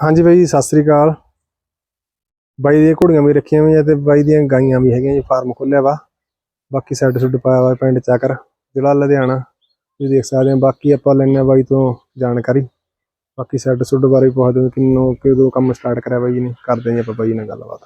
ਹਾਂਜੀ ਬਾਈ ਜੀ, ਸਤਿ ਸ੍ਰੀ ਅਕਾਲ। ਬਾਈ ਦੀਆਂ ਘੋੜੀਆਂ ਵੀ ਰੱਖੀਆਂ ਹੋਈਆਂ ਤੇ ਬਾਈ ਦੀਆਂ ਗਾਈਆਂ ਵੀ ਹੈਗੀਆਂ ਜੀ ਫਾਰਮ ਖੋਲਿਆ ਵਾ। ਬਾਕੀ ਸੈੱਡ ਸੁੱਡ ਪਾਇਆ ਵਾ ਪਿੰਡ ਚਾਕਰ ਜ਼ਿਲ੍ਹਾ ਲੁਧਿਆਣਾ। ਤੁਸੀਂ ਦੇਖ ਸਕਦੇ ਹੋ ਬਾਕੀ ਆਪਾਂ ਲੈਣੇ ਬਾਈ ਤੋਂ ਜਾਣਕਾਰੀ। ਬਾਕੀ ਸੈੱਡ ਸੁੱਡ ਬਾਰੇ ਪੁੱਛਦੇ ਹਾਂ ਕਿੰਨੋਂ ਕਿਦੋਂ ਕੰਮ ਸਟਾਰਟ ਕਰਿਆ ਬਾਈ ਜੀ ਨੇ ਕਰਦੇ ਜੀ ਆਪਾਂ ਬਾਈ ਨਾਲ ਗੱਲਬਾਤ।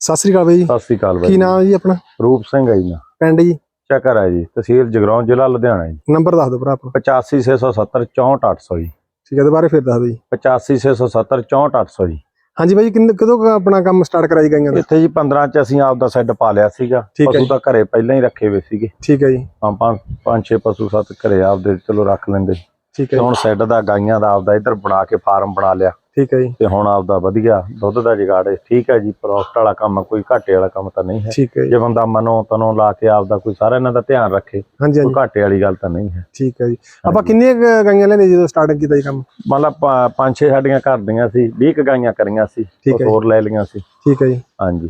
ਸਤਿ ਸ੍ਰੀ ਅਕਾਲ ਬਾਈ ਜੀ। ਸਤਿ ਸ੍ਰੀ ਅਕਾਲ ਕੀ ਬਾਈ ਨਾਮ ਹੈ ਜੀ ਆਪਣਾ? ਰੂਪ ਸਿੰਘ ਹੈ ਜੀ ਨਾ ਪਿੰਡ ਜੀ? ਚੱਕਰ ਹੈ ਜੀ ਤਹਿਸੀਲ ਜਗਰਾਉਂ ਜ਼ਿਲ੍ਹਾ ਲੁਧਿਆਣਾ ਜੀ। ਨੰਬਰ ਦੱਸ ਦਿਓ ਭਰਾ ਆਪਣਾ 85670 64800 ਜੀ। ਠੀਕ ਹੈ ਦੁਬਾਰੇ ਫਿਰ ਦੱਸ ਦਿਓ ਜੀ। 85670 64800 ਜੀ। ਹਾਂਜੀ ਬਾਈ ਕਿੰਨੇ ਕਦੋਂ ਕੁ ਆਪਣਾ ਕੰਮ ਸਟਾਰਟ ਕਰਾਈ ਗਾਈਆਂ ਦਾ ਇੱਥੇ ਜੀ 15 ਚ ਅਸੀਂ ਆਪ ਦਾ ਸੈੱਟ ਪਾ ਲਿਆ ਸੀਗਾ। ਠੀਕ ਹੈ ਪਸ਼ੂ ਜੀ। ਤਾਂ ਘਰੇ ਪਹਿਲਾਂ ਹੀ ਰੱਖੇ ਹੋਏ ਸੀਗੇ। ਠੀਕ ਹੈ ਜੀ। ਹਾਂ ਪੰਜ ਪੰਜ ਛੇ ਪਸ਼ੂ ਸੱਤ ਘਰੇ ਆਪਦੇ ਚਲੋ ਰੱਖ ਲੈਂਦੇ। ਠੀਕ ਤੇ ਹੈ ਹੁਣ ਸੈੱਟ ਦਾ ਗਾਈਆਂ ਦਾ ਆਪਦਾ ਇੱਧਰ ਬਣਾ ਕੇ ਫਾਰਮ ਬਣਾ ਲਿਆ। ਠੀਕ ਹੈ ਜੀ। ਤੇ ਹੁਣ ਆਪਦਾ ਵਧੀਆ ਦੁੱਧ ਦਾ ਜੁਗਾੜ ਹੈ। ਠੀਕ ਹੈ ਜੀ ਪ੍ਰੋਫਿਟ ਵਾਲਾ ਕੰਮ ਕੋਈ ਘਾਟੇ ਵਾਲਾ ਕੰਮ ਤਾਂ ਨਹੀਂ ਹੈ। ਠੀਕ ਹੈ ਜੀ। ਬੰਦਾ ਮਨੋਂ ਤਨੋਂ ਲਾ ਕੇ ਆਪਦਾ ਕੋਈ ਸਾਰਾ ਇਹਨਾਂ ਦਾ ਧਿਆਨ ਰੱਖੇ ਕੋਈ ਘਾਟੇ ਵਾਲੀ ਗੱਲ ਤਾਂ ਨਹੀਂ ਹੈ। ਠੀਕ ਹੈ ਜੀ। ਆਪਾਂ ਕਿੰਨੀਆਂ ਗਾਈਆਂ ਲੈਂਦੇ ਜਦੋਂ ਸਟਾਰਟ ਕੀਤਾ ਜੀ ਕੰਮ? ਮਤਲਬ ਪੰਜ ਛੇ ਸਾਡੀਆਂ ਘਰ ਦੀਆਂ ਸੀ 20 ਕੁ ਗਾਈਆਂ ਕਰੀਆਂ ਸੀ ਹੋਰ ਲੈ ਲਈਆਂ ਸੀ। ਠੀਕ ਹੈ ਜੀ। ਹਾਂਜੀ।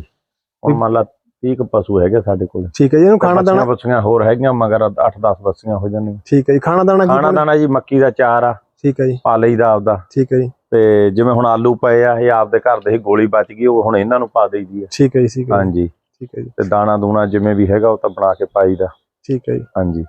ਹੁਣ ਮੰਨ ਲਾ 30 ਕੁ ਪਸ਼ੂ ਹੈਗੇ ਸਾਡੇ ਕੋਲ। ਠੀਕ ਹੈ ਜੀ ਇਹਨੂੰ ਖਾਣਾ ਦਾਣਾ ਬੱਚੀਆਂ ਹੋਰ ਹੈਗੀਆਂ ਮਗਰ 8-10 ਬੱਚੀਆਂ ਹੋ ਜਾਂਦੀਆਂ। ਠੀਕ ਹੈ ਜੀ ਖਾਣਾ ਦਾਣਾ ਖਾਣਾ? ਦਾਣਾ ਜੀ ਮੱਕੀ ਦਾ ਚਾਰ ਆ। ਠੀਕ ਹੈ ਜੀ। ਪਾ ਲਈਦਾ ਆਪਦਾ। ਠੀਕ ਹੈ ਜੀ। ਤੇ ਜਿਵੇਂ ਹੁਣ ਆਲੂ ਪਏ ਆ ਇਹ ਆਪਦੇ ਘਰ ਦੇ ਹੀ ਗੋਲੀ ਬਚ ਗਈ ਉਹ ਹੁਣ ਇਹਨਾਂ ਨੂੰ ਪਾ ਦੇਈਦੀ ਆ। ਠੀਕ ਹੈ ਜੀ ਠੀਕ ਹੈ ਹਾਂਜੀ। ਠੀਕ ਹੈ ਜੀ। ਤੇ ਦਾਣਾ ਦੂਣਾ ਜਿਵੇਂ ਵੀ ਹੈਗਾ ਉਹ ਤਾਂ ਬਣਾ ਕੇ ਪਾਈਦਾ ਠੀਕ ਹੈ ਜੀ। ਹਾਂਜੀ।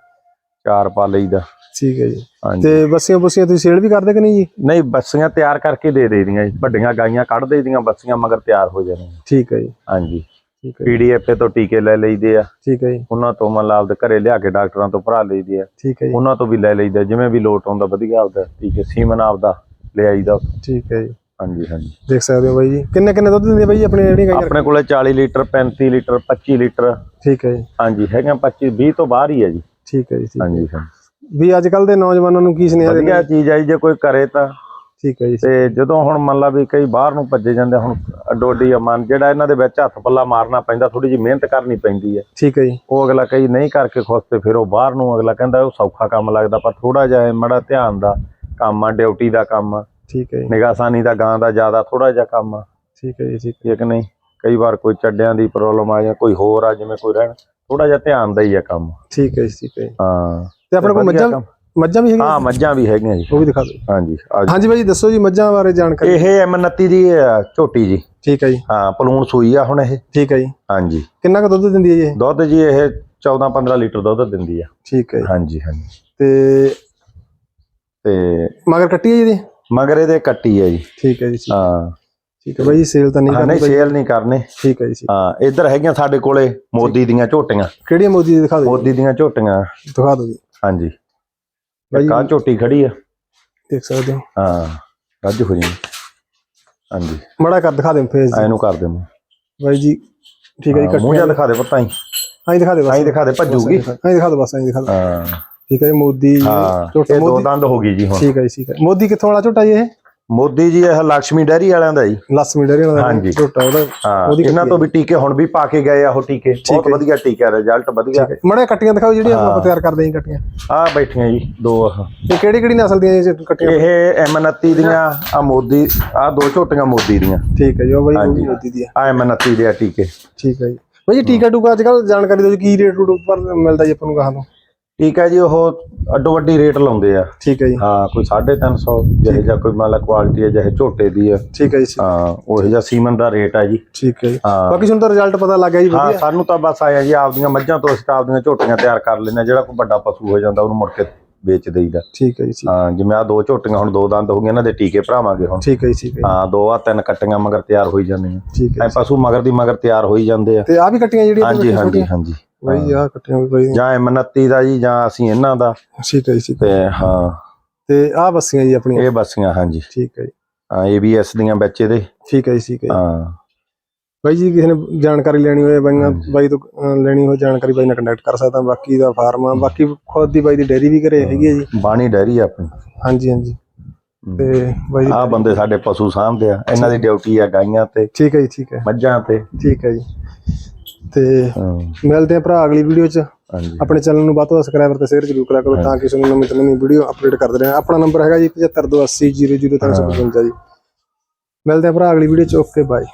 ਚਾਰ ਪਾ ਲਈਦਾ ਠੀਕ ਹੈ ਜੀ। ਤੇ ਬੱਸੀਆਂ ਬੁੱਸੀਆਂ ਤੁਸੀਂ ਸੇਲ ਵੀ ਕਰਦੇ ਕਿ ਨਹੀਂ ਜੀ? ਨਹੀਂ ਬੱਸੀਆਂ ਤਿਆਰ ਕਰਕੇ ਦੇ ਦੇਈਦੀਆਂ ਜੀ। ਵੱਡੀਆਂ ਗਾਈਆਂ ਕੱਢ ਦੇਈਦੀਆਂ ਬੱਸੀਆਂ ਮਗਰ ਤਿਆਰ ਹੋ ਜਾਂਦੀਆਂ ਠੀਕ ਹੈ ਜੀ। ਹਾਂਜੀ। ਠੀਕ ਹੈ ਪੀਡੀਐਫ ਤੋਂ ਟੀਕੇ ਲੈ ਲਈਦੇ ਆ। ਠੀਕ ਹੈ ਜੀ। ਉਹਨਾਂ ਤੋਂ ਮਤਲਬ ਆਪਦੇ ਘਰੇ ਲਿਆ ਕੇ ਡਾਕਟਰਾਂ ਤੋਂ ਭਰਾ ਲਈਦੇ ਆ। ਠੀਕ ਹੈ ਜੀ। ਉਹਨਾਂ ਤੋਂ ਵੀ ਲੈ ਲਈਦਾ ਜਿਵੇਂ ਵੀ ਲੋਟ ਆਉਂਦਾ ਵਧੀਆ ਆਪਦਾ ਠੀਕ ਹੈ ਸੀਮਨ ਆਪਦਾ ਲੈ ਆਈਦਾ ਠੀਕ ਹੈ ਜੀ। ਹਾਂਜੀ ਹਾਂਜੀ। ਦੇਖ ਸਕਦੇ ਹੋ ਬਾਈ ਜੀ। ਕਿੰਨੇ ਕਿੰਨੇ ਦੁੱਧ ਦਿੰਦੇ ਬਾਈ ਆਪਣੇ ਜਿਹੜੀਆਂ ਗਾਈਆਂ ਆਪਣੇ ਕੋਲੇ 40 ਲੀਟਰ 35 ਲੀਟਰ 25 ਲੀਟਰ। ਠੀਕ ਹੈ ਜੀ। ਹਾਂਜੀ ਹੈਗਾ 25 20 ਤੋਂ ਬਾਹਰ ਹੀ ਹੈ ਜੀ। ਠੀਕ ਹੈ ਜੀ ਹਾਂਜੀ ਹਾਂਜੀ। ਵੀ ਅੱਜ ਕੱਲ ਦੇ ਨੌਜਵਾਨਾਂ ਨੂੰ ਕੀ ਸੁਨੇਹਾ ਵਧੀਆ ਦੇਣਾ ਚੀਜ਼ ਹੈ ਜੀ, ਜੇ ਕੋਈ ਕਰੇ ਤਾਂ। ਠੀਕ ਹੈ ਜੀ। ਤੇ ਜਦੋਂ ਹੁਣ ਮੰਨ ਲਾ ਵੀ ਕਈ ਬਾਹਰ ਨੂੰ ਭੱਜੇ ਜਾਂਦੇ ਹੁਣ ਅਡੋਡੀ ਅਮਨ ਜਿਹੜਾ ਇਹਨਾਂ ਦੇ ਵਿੱਚ ਹੱਥ ਪੱਲਾ ਮਾਰਨਾ ਪੈਂਦਾ ਥੋੜੀ ਜਿਹੀ ਮਿਹਨਤ ਕਰਨੀ ਪੈਂਦੀ ਹੈ। ਠੀਕ ਹੈ ਜੀ। ਉਹ ਅਗਲਾ ਕਈ ਨਹੀਂ ਕਰਕੇ ਖੁਸ਼ ਤੇ ਫਿਰ ਉਹ ਬਾਹਰ ਨੂੰ ਅਗਲਾ ਕਹਿੰਦਾ ਉਹ ਸੌਖਾ ਕੰਮ ਲੱਗਦਾ ਪਰ ਥੋੜਾ ਜਿਹਾ ਮੜਾ ਧਿਆਨ ਦਾ ਕੰਮ ਆ ਡਿਊਟੀ ਦਾ ਕੰਮ ਆ ਠੀਕ ਹੈ ਜੀ। ਨਿਗਾਸਾਨੀ ਦਾ ਗਾਂ ਦਾ ਜ਼ਿਆਦਾ ਥੋੜਾ ਜਿਹਾ ਕੰਮ ਆ। ਠੀਕ ਹੈ ਜੀ ਠੀਕ ਠੀਕ ਨਹੀਂ ਕਈ ਵਾਰ ਕੋਈ ਚੱਡਿਆਂ ਦੀ ਪ੍ਰੋਬਲਮ ਆ ਜਾਂ ਕੋਈ ਹੋਰ ਆ ਜਿਵੇਂ ਕੋਈ ਰਹਿਣ ਥੋੜਾ ਜਿਹਾ ਧਿਆਨ ਦਾ ਹੀ ਆ ਕੰਮ। ਠੀਕ ਹੈ ਜੀ ਠੀਕ ਹੈ ਜੀ। ਹਾਂ। ਤੇ ਆਪਣੇ ਕੋਲ ਮੱਝਾਂ। ਮੱਝਾਂ ਵੀ ਹੈਗੀਆਂ? ਹਾਂ ਮੱਝਾਂ ਵੀ ਹੈਗੀਆਂ ਜੀ। ਉਹ ਵੀ ਦਿਖਾ ਦਿਓ। ਹਾਂਜੀ ਆ ਜਾਓ। ਹਾਂਜੀ ਬਾਈ ਦੱਸੋ ਜੀ ਮੱਝਾਂ ਬਾਰੇ ਜਾਣਕਾਰੀ। ਇਹ M29 ਦੀ ਆ, ਝੋਟੀ ਜੀ। ਠੀਕ ਹੈ ਜੀ। ਹਾਂ ਪਲੂਣ ਸੂਈ ਆ ਹੁਣ ਇਹ। ਠੀਕ ਹੈ ਜੀ। ਹਾਂਜੀ। ਕਿੰਨਾ ਕੁ ਦੁੱਧ ਦਿੰਦੀ ਹੈ ਜੀ ਇਹ? ਦੁੱਧ ਜੀ ਇਹ 14 15 ਲੀਟਰ ਦੁੱਧ ਦਿੰਦੀ ਆ। ਠੀਕ ਹੈ ਜੀ। ਹਾਂਜੀ ਹਾਂਜੀ। ਤੇ ਤੇ ਮਗਰ ਕੱਟੀ ਹੈ ਜੀ ਇਹਦੀ? ਮਗਰ ਇਹਦੇ ਕੱਟੀ ਹੈ ਜੀ। ਠੀਕ ਹੈ ਜੀ ਠੀਕ- ਹਾਂ। ਠੀਕ ਹੈ ਬਾਈ ਸੇਲ ਤਾਂ ਨਹੀਂ ਹਾਂ, ਕਰਨੀ ਨਹੀਂ ਬਾਈ ਸੇਲ ਨਹੀਂ ਕਰਨੇ। ਠੀਕ ਹੈ ਜੀ ਠੀਕ। ਹਾਂ। ਇੱਧਰ ਹੈਗੀਆਂ ਸਾਡੇ ਕੋਲੇ ਮੋਦੀ ਦੀਆਂ ਝੋਟੀਆਂ। ਕਿਹੜੀ ਮੋਦੀ ਦੀ ਦਿਖਾ ਦਿਓ ਮੋਦੀ ਦੀਆਂ ਝੋਟੀਆਂ। ਦਿਖਾ ਦਿਓ ਜੀ। ਹਾਂਜੀ। ਬਾਈ ਕਾ ਝੋਟੀ ਖੜੀ ਆ। ਦੇਖ ਸਕਦੇ ਹੋ। ਹਾਂ ਰੱਜ ਹੋ ਜੀ ਹਾਂਜੀ। ਮੜਾ ਕਰ ਦਿਖਾ ਦਿਓ ਫੇਸ ਐ ਨੂੰ ਕਰ ਦੇ ਮੂੰਹ ਬਾਈ ਜੀ ਠੀਕ ਹੈ ਜੀ ਹਾਂ, ਮੂੰਹ ਕੱਟੀ ਦਿਖਾ ਦੇ ਪਤਾ ਹੀ ਆਈ ਦਿਖਾ ਦਿਓ ਬਸ। ਆਈ ਦਿਖਾ ਦੇ ਭੱਜੂਗੀ। ਆਈ ਦਿਖਾ ਦਿਓ ਬਸ ਆਈ ਦਿਖਾ ਦਿਓ ਹਾਂ। ਠੀਕ ਹੈ ਜੀ ਮੋਦੀ ਹਾਂ ਝੋਟਾ ਇਹ ਦੋ ਮੋਦੀ ਦੰਦ ਹੋ ਗਈ ਜੀ ਹੁਣ। ਠੀਕ ਹੈ ਜੀ ਠੀਕ ਹੈ ਮੋਦੀ ਕਿੱਥੋਂ ਵਾਲਾ ਝੋਟਾ ਜੀ ਇਹ? ਮੋਦੀ ਜੀ ਇਹ ਲక్ష్ਮੀ ਡੈਰੀ ਵਾਲਿਆਂ ਦਾ ਜੀ। ਲਸਮੀ ਡੇਰੀ ਵਾਲਾ ਹਾਂਜੀ। ਝੋਟਾ ਉਹਦਾ ਹਾਂ ਉਹਦੀ ਇਹਨਾਂ ਤੋਂ ਵੀ ਟੀਕੇ ਹੁਣ ਵੀ ਪਾ ਕੇ ਗਏ ਆ ਉਹ ਟੀਕੇ। ਬਹੁਤ। ਵਧੀਆ ਟੀਕਾ ਰਿਜ਼ਲਟ ਵਧੀਆ। ਮੜਾ ਕੱਟੀਆਂ ਦਿਖਾਓ ਜਿਹੜੀਆਂ ਆਪਾਂ। ਤਿਆਰ ਕਰਦੇ ਹਾਂ ਕੱਟੀਆਂ। ਆ ਬੈਠੀਆਂ ਜੀ ਦੋ ਆਹ। ਇਹ ਕਿਹੜੀ ਕਿਹੜੀ ਨਸਲ ਦੀਆਂ ਜੀ ਕੱਟੀਆਂ? ਇਹ M29 ਦੀਆਂ ਆ ਮੋਦੀ ਆ ਦੋ ਝੋਟੀਆਂ ਮੋਦੀ ਦੀਆਂ। ਠੀਕ ਹੈ ਜੀ ਉਹ ਬਾਈ ਉਹ ਹਾਂਜੀ। ਮੋਦੀ ਦੀ ਹੈ ਆ M29 ਦੇ ਆ ਟੀਕੇ। ਠੀਕ ਹੈ ਜੀ। ਬਾਈ ਜੀ ਟੀਕਾ ਟੂਕਾ ਅੱਜ ਕੱਲ ਜਾਣਕਾਰੀ ਦਿਓ ਜੀ ਕੀ ਰੇਟ ਰੂਟ ਉੱਪਰ ਮਿਲਦਾ ਜੀ ਆਪਾਂ ਨੂੰ ਕਹਾਂ ਤੋਂ? ਠੀਕ ਹੈ ਜੀ ਉਹ ਅੱਡੋ ਵੱਡੀ ਰੇਟ ਲਾਉਂਦੇ ਆ। ਠੀਕ ਹੈ ਜੀ। ਹਾਂ ਕੋਈ 350 ਜਿਹੇ ਜਾਂ ਕੋਈ ਮੰਨ ਲਾ ਕੁਆਲਿਟੀ ਹੈ ਜਿਹੇ ਝੋਟੇ ਦੀ ਆ ਠੀਕ ਹੈ ਜੀ ਹਾਂ ਉਹ ਜਿਹਾ ਸੀਮਨ ਦਾ ਰੇਟ ਹੈ ਜੀ। ਠੀਕ ਹੈ ਜੀ। ਹਾਂ। ਬਾਕੀ ਤੁਹਾਨੂੰ ਤਾਂ ਰਿਜ਼ਲਟ ਪਤਾ ਲੱਗ ਗਿਆ ਜੀ ਹਾਂ ਵਧੀਆ। ਸਾਨੂੰ ਤਾਂ ਬਸ ਆਇਆ ਜੀ ਆਪਦੀਆਂ ਮੱਝਾਂ ਤੋਂ ਤਾਂ ਆਪਦੀਆਂ ਝੋਟੀਆਂ ਤਿਆਰ ਕਰ ਹਾਂ ਜਿਹੜਾ ਕੋਈ ਵੱਡਾ ਪਸ਼ੂ ਹੋ ਜਾਂਦਾ ਉਹਨੂੰ ਮੁੜ ਕੇ ਵੇਚ ਦੇਈਦਾ। ਠੀਕ ਹੈ ਜੀ ਹਾਂ ਜਿਵੇਂ ਆ ਦੋ ਝੋਟੀਆਂ ਹੁਣ ਦੋ ਦੰਦ ਹੋ ਗਈਆਂ ਇਹਨਾਂ ਦੇ ਟੀਕੇ ਭਰਾਵਾਂਗੇ ਹੁਣ। ਠੀਕ ਹੈ ਜੀ ਠੀਕ ਹੈ ਹਾਂ ਦੋ ਆ ਤਿੰਨ ਕੱਟੀਆਂ ਮਗਰ ਤਿਆਰ ਹੋਈ ਜਾਂਦੀਆਂ। ਠੀਕ ਹੈ ਐ ਪਸ਼ੂ ਮਗਰ ਦੀ ਮਗਰ ਤਿਆਰ ਹੋਈ ਜਾਂਦੇ ਆ। ਤੇ ਆ ਵੀ ਕੱਟੀਆਂ ਜਿਹੜੀਆਂ ਹਾਂਜੀ ਹਾਂਜੀ ਹਾਂਜੀ। ਜੀ ਆ ਕੱਟੀਆਂ ਵੀ ਬਾਈ। ਦੀਆਂ। ਜਾਂ M29 ਦਾ ਜੀ ਜਾਂ ਅਸੀਂ ਇਹਨਾਂ ਦਾ। ਜੀ ਠੀਕ ਹੈ ਤੇ ਹਾਂ। ਤੇ ਆ ਬੱਸੀਆਂ ਜੀ ਆਪਣੀਆਂ? ਇਹ ਬੱਸੀਆਂ ਹਾਂਜੀ। ਠੀਕ ਹੈ ਜੀ। ਹਾਂ ABS ਦੀਆਂ ਵਿੱਚ ਇਹਦੇ। ਠੀਕ ਹੈ ਜੀ ਠੀਕ ਹੈ ਬਾਈ ਜੀ ਕਿਸੇ ਨੇ ਜਾਣਕਾਰੀ ਲੈਣੀ ਹੋਏ ਬਾਈਆਂ। ਬਾਈ ਤੋਂ ਲੈਣੀ ਹੋਏ ਜਾਣਕਾਰੀ ਬਾਈ ਨਾਲ ਕੰਟੈਕਟ ਕਰ ਸਕਦਾ ਬਾਕੀ ਦਾ ਫਾਰਮ ਆ। ਬਾਕੀ ਖੁਦ ਦੀ ਬਾਈ ਦੀ ਡੈਰੀ ਵੀ ਘਰੇ ਹੈਗੀ ਹੈ ਜੀ। ਬਾਣੀ ਡੈਰੀ ਆ ਆਪਣੀ। ਹਾਂਜੀ ਹਾਂਜੀ। ਤੇ ਬਾਈ ਆ ਬੰਦੇ ਸਾਡੇ ਪਸ਼ੂ ਸਾਂਭਦੇ ਆ। ਇਹਨਾਂ ਦੀ ਡਿਊਟੀ ਆ ਗਾਈਆਂ ਤੇ ਠੀਕ ਹੈ ਜੀ ਠੀਕ ਹੈ। ਮੱਝਾਂ ਤੇ। ਠੀਕ ਹੈ ਜੀ। ਤੇ ਮਿਲਦੇ ਆ ਭਰਾ ਅਗਲੀ ਵੀਡੀਓ 'ਚ। ਆਪਣੇ ਚੈਨਲ ਨੂੰ ਵੱਧ ਤੋਂ ਵੱਧ ਸਬਸਕ੍ਰਾਈਬਰ ਤੇ ਸ਼ੇਅਰ ਜ਼ਰੂਰ ਕਰਿਆ ਕਰੋ ਤਾਂ ਕਿ ਤੁਹਾਨੂੰ ਨਵੀਂ ਤੋਂ ਨਵੀਂ ਵੀਡੀਓ ਅਪਡੇਟ ਕਰਦੇ ਰਹੇ ਆਪਣਾ ਨੰਬਰ ਹੈਗਾ ਜੀ 7528000355 ਜੀ। ਮਿਲਦੇ ਆ ਭਰਾ ਅਗਲੀ ਵੀਡੀਓ 'ਚ। Okay bye